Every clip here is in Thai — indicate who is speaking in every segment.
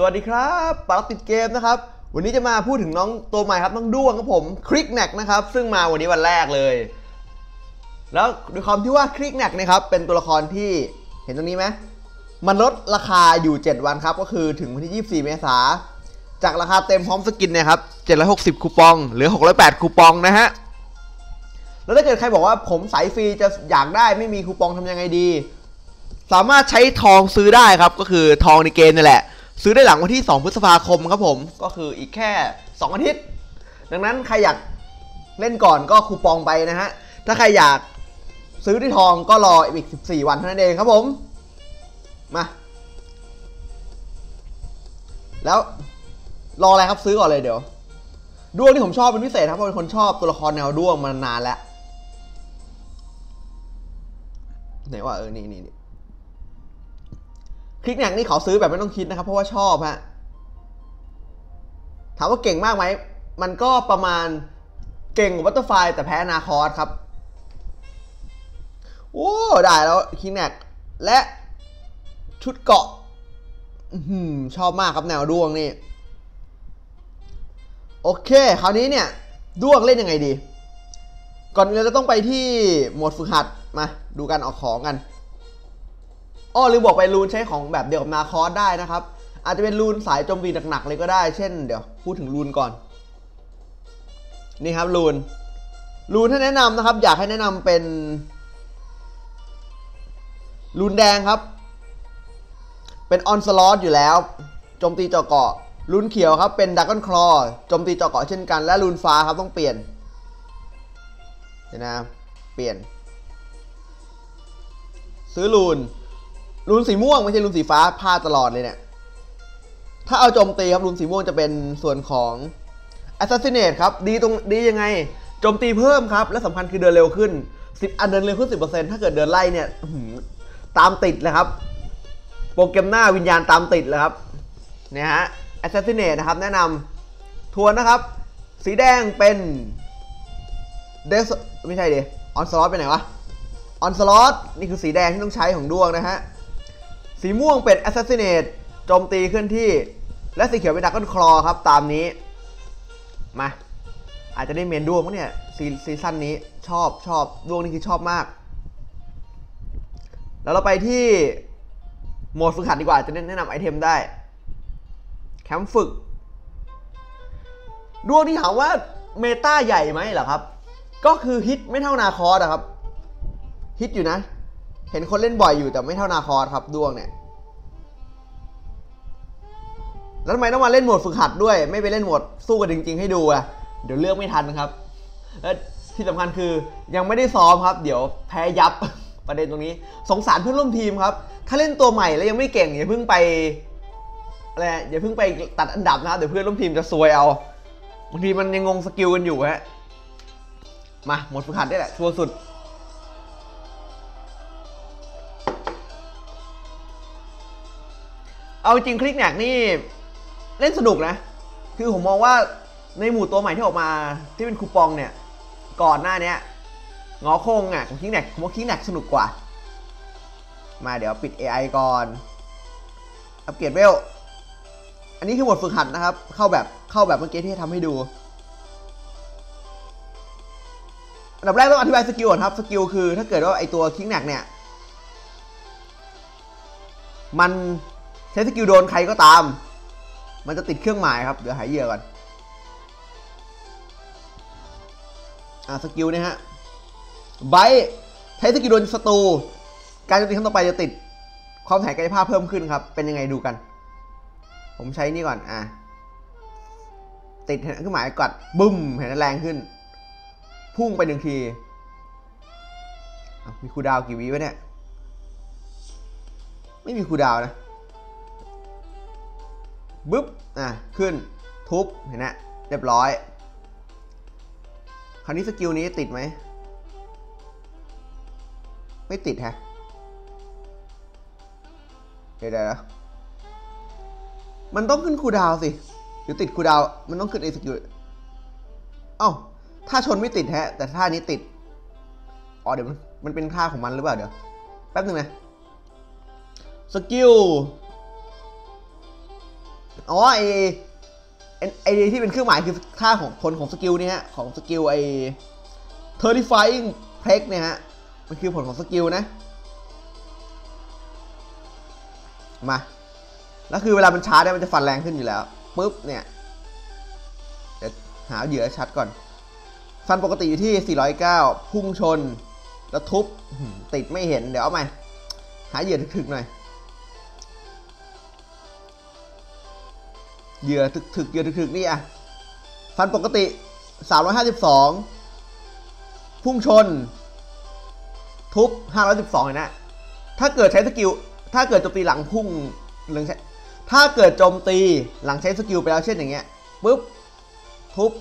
Speaker 1: สวัสดีครับปาร์ติดเกมนะครับ วันนี้จะมาพูดถึงน้องตัวใหม่ครับน้องด้วงครับผมคลิกแนกนะครับ ซึ่งมาวันนี้วันแรกเลย แล้วด้วยความที่ว่าคลิกแนกนะครับ เป็นตัวละครที่เห็นตรงนี้ไหมมันลดราคาอยู่ 7 วันครับ ก็คือถึงวันที่ 24 เมษา จากราคาเต็มพร้อมสกินเนะครับ760 คูปองหลือ 608 คูปองนะฮะ แล้วถ้าเกิดใครบอกว่าผมสายฟรีจะอยากได้ไม่มีคูปองทำยังไงดี สามารถใช้ทองซื้อได้ครับ ก็คือทองในเกมนี่แหละ ซื้อได้หลังวันที่ 2 พฤษภาคมครับผมก็คืออีกแค่ 2 อาทิตย์ ดังนั้นใครอยากเล่นก่อนก็คูปองไปนะฮะ ถ้าใครอยากซื้อที่ทองก็รออีก 14 วันเท่านั้นเองครับผม มา แล้วรออะไรครับซื้อก่อนเลยเดี๋ยวด้วงที่ผมชอบเป็นพิเศษครับเพราะเป็นคนชอบตัวละครแนวด้วงมานานแล้วไหนว่าเออนี่นี่นี่ คลิกแนกนี่ขอซื้อแบบไม่ต้องคิดนะครับ เพราะว่าชอบฮะถามว่าเก่งมากไหม มันก็ประมาณเก่งกว่าบัตเตอร์ไฟแต่แพ้นาคอสครับ โอ้ ได้แล้วคลิกแนกและชุดเกาะอื้อหือชอบมากครับแนวด้วงนี่ โอเค คราวนี้เนี่ย ด้วงเล่นยังไงดี ก่อนอื่นเราจะต้องไปที่โหมดฝึกหัดมา ดูการออกของกัน อ้อลืมบอกไปรูนใช้ของแบบเดียวกับนาคอสได้นะครับ อาจจะเป็นรูนสายโจมตีหนักๆเลยก็ได้ เช่นเดี๋ยวพูดถึงรูนก่อน นี่ครับรูน รูนถ้าแนะนำนะครับ อยากให้แนะนำเป็นรูนแดงครับ เป็นออนสลอตอยู่แล้วโจมตีเจาะเกาะรูนเขียวครับเป็นดักกอนคลอโจมตีเจาะเกาะเช่นกันและรูนฟ้าครับต้องเปลี่ยนเดี๋ยวนะเปลี่ยน ซื้อรูน รูนสีม่วงไม่ใช่รูนสีฟ้าพลาดตลอดเลยเนี่ย ถ้าเอาโจมตีครับรูนสีม่วงจะเป็นส่วนของ Assassinate ครับ ดีตรงดียังไง โจมตีเพิ่มครับ และสำคัญคือเดินเร็วขึ้น 10 อันเดินเร็วขึ้น 10%ถ้าเกิดเดินไล่เนี่ยตามติดเลยครับ โปรแกรมหน้าวิญญาณตามติดเลยครับเนี่ยฮะ Assassinate นะครับ แนะนำทวนนะครับ สีแดงเป็นเดสไม่ใช่ดิออนสล็อตไปไหนวะออนสล็อตนี่คือสีแดงที่ต้องใช้ของดวงนะฮะ สีม่วงเป็น Assassinate โจมตีเคลื่อนที่ และสีเขียวเป็นดักกอนคลอครับตามนี้ มา อาจจะได้เมนดวงมั้งเนี่ยซีซีซั่นนี้ชอบชอบดวงนี่คือชอบมาก แล้วเราไปที่โหมดฝึกหัดดีกว่าจะแนะนำไอเทมได้ แคมป์ฝึก ดวงที่ถามว่าเมตาใหญ่ไหมเหรอครับ ก็คือฮิตไม่เท่านาคอสอะครับ ฮิตอยู่นะ เห็นคนเล่นบ่อยอยู่แต่ไม่เท่านาคอสครับดวงเนี่ย แล้วทำไมต้องมาเล่นโหมดฝึกหัดด้วย ไม่ไปเล่นโหมดสู้กันจริง ๆ ให้ดูอะเดี๋ยวเลือกไม่ทันครับและที่สำคัญคือยังไม่ได้ซ้อมครับ เดี๋ยวแพ้ยับประเด็นตรงนี้ สงสารเพื่อนร่วมทีมครับ ถ้าเล่นตัวใหม่แล้วยังไม่เก่งอย่าเพิ่งไปอะไรอย่าเพิ่งไปตัดอันดับนะครับเดี๋ยวเพื่อนร่วมทีมจะซวยเอาบางทีมันยังงงสกิลกันอยู่ฮะมาหมดฝึกหัดได้แหละชัวร์สุด เอาจริงคลิกแนกนี่เล่นสนุกนะ คือผมมองว่าในหมู่ตัวใหม่ที่ออกมาที่เป็นคูปองเนี่ย ก่อนหน้านี้งอโคงอะของคลิกแนกผมว่าคลิกแนกสนุกกว่า มาเดี๋ยวปิด AI ก่อน อัปเกรดเวล อันนี้คือหมดฝึกหัดนะครับ เข้าแบบเข้าแบบเมื่อกี้ที่ทำให้ดูอันดับแรกต้องอธิบายสกิลก่อนครับ สกิลคือถ้าเกิดว่าไอตัวคิกแนกเนี่ย มัน ช้สกิลโดนใครก็ตาม มันจะติดเครื่องหมายครับ เดี๋ยวหายเหยื่อก่อน อ่าสกิลเนี่ยฮะไบใช้สกิลโดนศัตรู การโจมตีครั้งต่อไปจะติดความแข็งกายภาพเพิ่มขึ้นครับ เป็นยังไงดูกัน ผมใช้นี่ก่อน อะติดเครื่องหมายกดบึ้มเห็นแรงขึ้น พุ่งไปหนึ่งที มีคูดาวกี่วิวะเนี่ย ไม่มีคูดาวนะ บึ๊บอะขึ้นทุบเห็นไหมเรียบร้อย คราวนี้สกิลนี้ติดไหม ไม่ติดฮะเดี๋ยวนะมันต้องขึ้นคูดาวสิหรือติดคูดาวมันต้องขึ้นไอสกิลเอ้าถ้าชนไม่ติดฮะ แต่ท่านี้ติด อ๋อเดี๋ยวมันมันเป็นค่าของมันหรือเปล่าเดี๋ยว แป๊บนึงนะ สกิล อ๋อไอไอ้ไอที่เป็นเครื่องหมายคือค่าของผลของสกิลเนี่ยฮะของสกิลไอ terrifying p r e g เนี่ยฮะมันคือผลของสกิลนะ มา แล้วคือเวลามันชาร์จเนี่ยมันจะฟันแรงขึ้นอยู่แล้วปุ๊บเนี่ยเดี๋ยวหาเหยื่อชัดก่อน ฟันปกติอยู่ที่ 409 พุ่งชน แล้วทุบติดไม่เห็น เดี๋ยวเอาใหม่ หาเหยื่อถึกๆหน่อย เหยื่อถึกๆเหยื่อถึกๆนี่อะฟันปกติ 352 พุ่งชน ทุบ 512เห็นนะถ้าเกิดใช้สกิล ถ้าเกิดโจมตีหลังพุ่งหรือใช้ถ้าเกิดโจมตีหลังใช้สกิลไปแล้วเช่นอย่างเงี้ยปุ๊บทุบ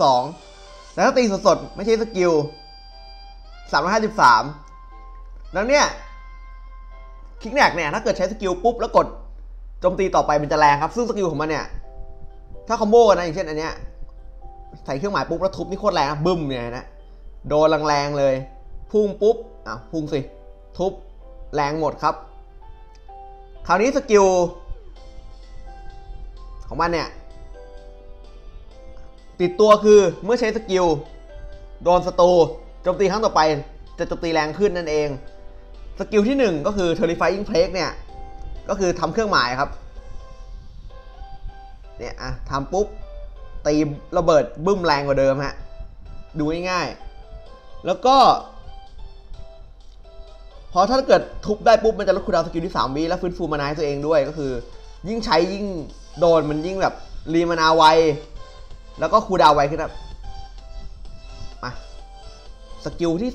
Speaker 1: 512 แล้วถ้าตีสดๆ ไม่ใช่สกิล 353แล้วเนี่ยคิกแนกเนี่ยถ้าเกิดใช้สกิลปุ๊บแล้วกด โจมตีต่อไปมันจะแรงครับ ซึ่งสกิลของมันเนี่ย ถ้าคอมโบกันนะ อย่างเช่นอันเนี้ย ใส่เครื่องหมายปุ๊บแล้วทุบนี่โคตรแรงนะบึ้มเนี่ยนะ โดนแรงๆเลย พุ่งปุ๊บ อะพุ่งสิ ทุบแรงหมดครับ คราวนี้สกิลของมันเนี่ย ติดตัวคือเมื่อใช้สกิลโดนศัตรูโจมตีครั้งต่อไปจะโจมตีแรงขึ้นนั่นเอง สกิลที่ 1 ก็คือ Terrifying Plague เนี่ย ก็คือทำเครื่องหมายครับเนี่ยอะทำปุ๊บตีระเบิดบึ้มแรงกว่าเดิมฮะดูง่ายๆแล้วก็พอถ้าเกิดทุบได้ปุ๊บมันจะลดคูดาวสกิลที่3วิแล้วฟื้นฟูมานาให้ตัวเองด้วยก็คือ ยิ่งใช้ยิ่งโดนมันยิ่งแบบรีมานาไวแล้วก็คูดาวไวขึ้นครับมาสกิลที่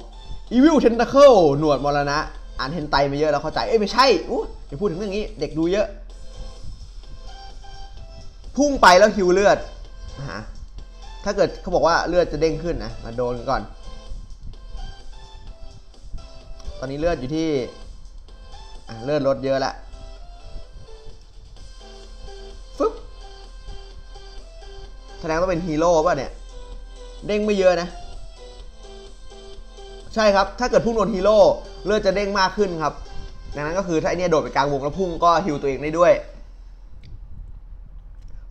Speaker 1: 2 Evil Tentacle หนวดมรณะานเฮนไตมาเยอะแล้วเข้าใจ เอ้ยไม่ใช่อู้อย่าพูดถึงเรื่องนี้ เด็กดูเยอะ พุ่งไปแล้วฮิวเลือดฮะถ้าเกิดเขาบอกว่าเลือดจะเด้งขึ้นนะ มาโดนก่อน ตอนนี้เลือดอยู่ที่เลือดลดเยอะละฟึ๊บแสดงว่าเป็นฮีโร่ป่ะเนี่ย เด้งไม่เยอะนะ ใช่ครับ ถ้าเกิดพุ่งโดนฮีโร่ เลือดจะเด้งมากขึ้นครับ ดังนั้นก็คือถ้าไอเนี่ยโดดไปกลางวงแล้วพุ่งก็ฮิวตัวเองได้ด้วย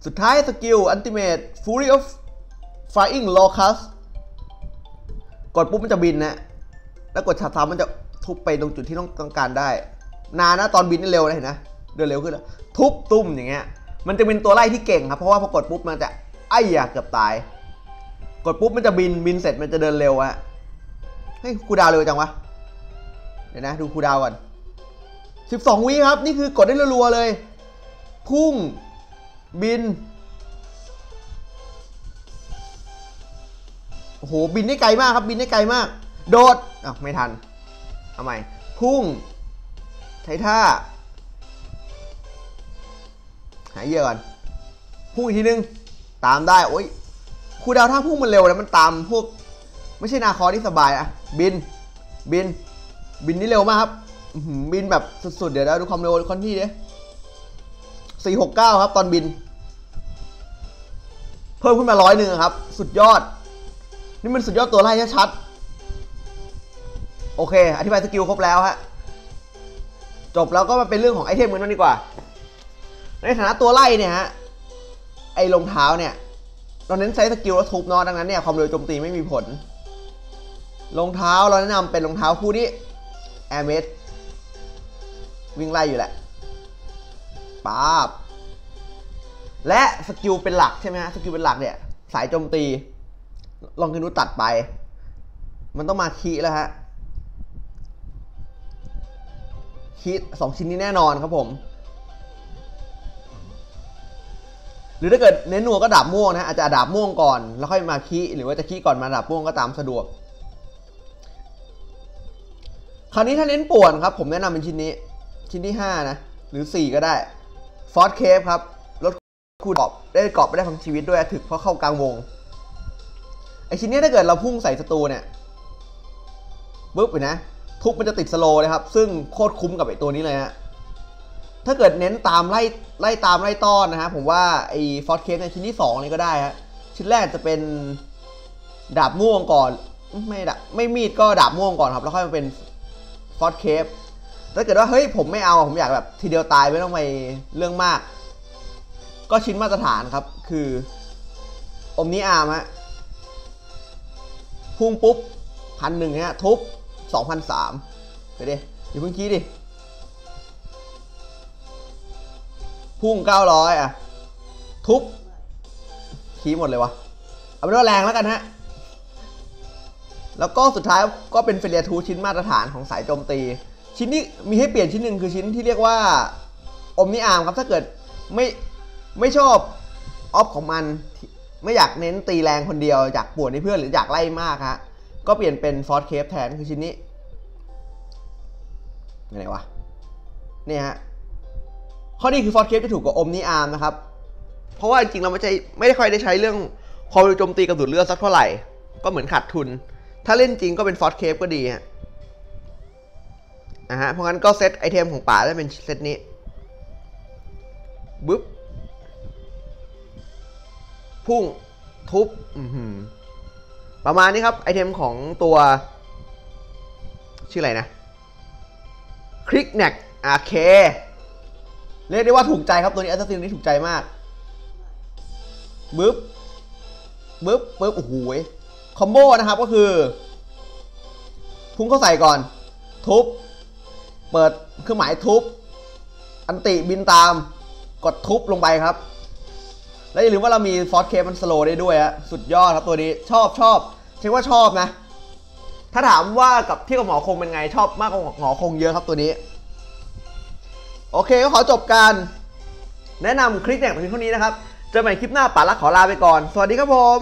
Speaker 1: สุดท้ายสกิล Ultimate Fury of Flying Locust กดปุ๊บมันจะบินนะ แล้วกดชัดซ้ำมันจะทุบไปตรงจุดที่ต้องต้องการได้ นานนะตอนบินนี่เร็วนะเห็นนะ เดินเร็วขึ้นแล้วทุบตุ้มอย่างเงี้ย มันจะเป็นตัวไล่ที่เก่งครับ เพราะว่าพอกดปุ๊บมันจะไอ้ยาเกือบตาย กดปุ๊บมันจะบินบินเสร็จมันจะเดินเร็วอะเฮ้ยคูดาวเร็วจังวะ เดี๋ยวนะ ดูคูดาวก่อน 12 วิครับ นี่คือกดได้รัวๆเลย พุ่ง บิน โอ้โห บินได้ไกลมากครับ บินได้ไกลมาก โดดอะไม่ทัน เอาใหม่ พุ่ง ใช้ท่า หายเยื่อก่อน พุ่งอีกทีนึง ตามได้ โอ้ยครูดาวถ้าพุ่งมันเร็วแล้วมันตามพวก ไม่ใช่นาคอที่สบายอะบิน บิน บินนี่เร็วมากครับบินแบบสุดๆ เดี๋ยวเราดูความเร็วคอนที่ดิสี่หกเก้าครับ ตอนบิน เพิ่มขึ้นมาร้อยหนึ่งครับ สุดยอด นี่มันสุดยอดตัวไล่ชัด โอเค อธิบายสกิลครบแล้วฮะ จบแล้วก็มาเป็นเรื่องของไอเทมกันบ้างดีกว่า ในฐานะตัวไล่เนี่ยฮะ ไอรองเท้าเนี่ย เราเน้นใช้สกิลแล้วทุบเนาะดังนั้นเนี่ยความเร็วโจมตีไม่มีผล รองเท้าเราแนะนำเป็นรองเท้าคู่นี้ Air m a d วิ่งไล่อยู่แหละป๊าบและสกิลเป็นหลักใช่ไหมฮะสกิลเป็นหลักเนี่ยสายโจมตี ลองกินูตัดไป มันต้องมาคีแล้วฮะคีสองชิ้นนี้แน่นอนครับผม หรือถ้าเกิดเน้นนัวก็ดาบม่วงนะอาจจะดาบม่วงก่อน แล้วค่อยมาคีหรือว่าจะคีก่อนมาดาบม่วงก็ตามสะดวก คราวนี้ถ้าเน้นป่วนครับ ผมแนะนำเป็นชิ้นนี้ ชิ้นที่ 5 นะ หรือ 4 ก็ได้ฟอร์ c เคฟครับลดคูดกรอบได้กรอบไม่ได้ทั้งชีวิตด้วยถึกเพราะเข้ากลางวง ไอชิ้นนี้ถ้าเกิดเราพุ่งใส่ศัตรูเนี่ยปุ๊บเห็นนะ ทุบมันจะติดสโลเลยครับ ซึ่งโคตรคุ้มกับไอตัวนี้เลยฮะถ้าเกิดเน้นตามไล่ไล่ตามไล่ต้อนนะฮะผมว่าไอ้ฟอร์ c เคฟในชิ้นที่2นี่ก็ได้ฮะชิ้นแรกจะเป็นดาบม่วงก่อน ไม่ดาบไม่มีดก็ดาบม่วงก่อนครับ แล้วค่อยมาเป็น ฟอร์ c เคฟถ้าเกิดว่าเฮ้ยผมไม่เอาผมอยากแบบทีเดียวตายไม่ต้องไปเรื่องมาก ก็ชิ้นมาตรฐานครับคืออมนี้อาร์มฮะพุ่งปุ๊บพันหนึ่งฮะทุบสองพันสามไปดิอยู่เพิ่งคิดดิ พุ่งเก้าร้อยอะ ทุบคีย์หมดเลยวะ เอาเป็นว่าแรงแล้วกันฮะ แล้วก็สุดท้ายก็เป็นเฟเรียทูชิ้นมาตรฐานของสายโจมตี ชิ้นที่มีให้เปลี่ยนชิ้นหนึ่งคือชิ้นที่เรียกว่าอมนิอาร์มครับถ้าเกิดไม่ไม่ชอบออฟของมันไม่อยากเน้นตีแรงคนเดียวอยากปวดให้เพื่อนหรืออยากไล่มากฮะก็เปลี่ยนเป็นฟอร์สเคฟแทนคือชิ้นนี้ยังไงวะเนี่ยฮะข้อดีคือฟอร์ c เคปจะถูกกว่าอมนิอาร์มนะครับเพราะว่าจริงเราไม่ใช่ไม่ได้ค่อยได้ใช้เรื่องความเร็วโจมตีกับดูดเลือดสักเท่าไหร่ ก็เหมือนขาดทุน ถ้าเล่นจริงก็เป็นฟอร์ c เคปก็ดีฮะอะฮะ เพราะงั้นก็เซตไอเทมของป่าได้เป็นเซตนี้บึ๊บ พุ่ง ทุบอือหือประมาณนี้ครับ ไอเทมของตัว ชื่ออะไรนะคลิกแน็กอาเคเรียกได้ว่าถูกใจครับตัวนี้อสซัสซินนี้ถูกใจมากบึ๊บบึ๊บปึ๊บโอ้โห คอมโบนะครับก็คือ พุ่งเข้าใส่ก่อน ทุบ เปิดเครื่องหมายทุบ อันติบินตาม กดทุบลงไปครับ แล้วอย่าลืมว่าเรามีฟอร์สเคมันสโลได้ด้วยฮะสุดยอดครับตัวนี้ชอบชอบเช็คว่าชอบนะ ถ้าถามว่ากับที่กับหมอคงเป็นไงชอบมากกว่าหมอคงเยอะครับตัวนี้ โอเคก็ขอจบการแนะนำคลิปแหนกเพียงเท่านี้นะครับเจอกันใหม่คลิปหน้าป่าละขอลาไปก่อน สวัสดีครับผม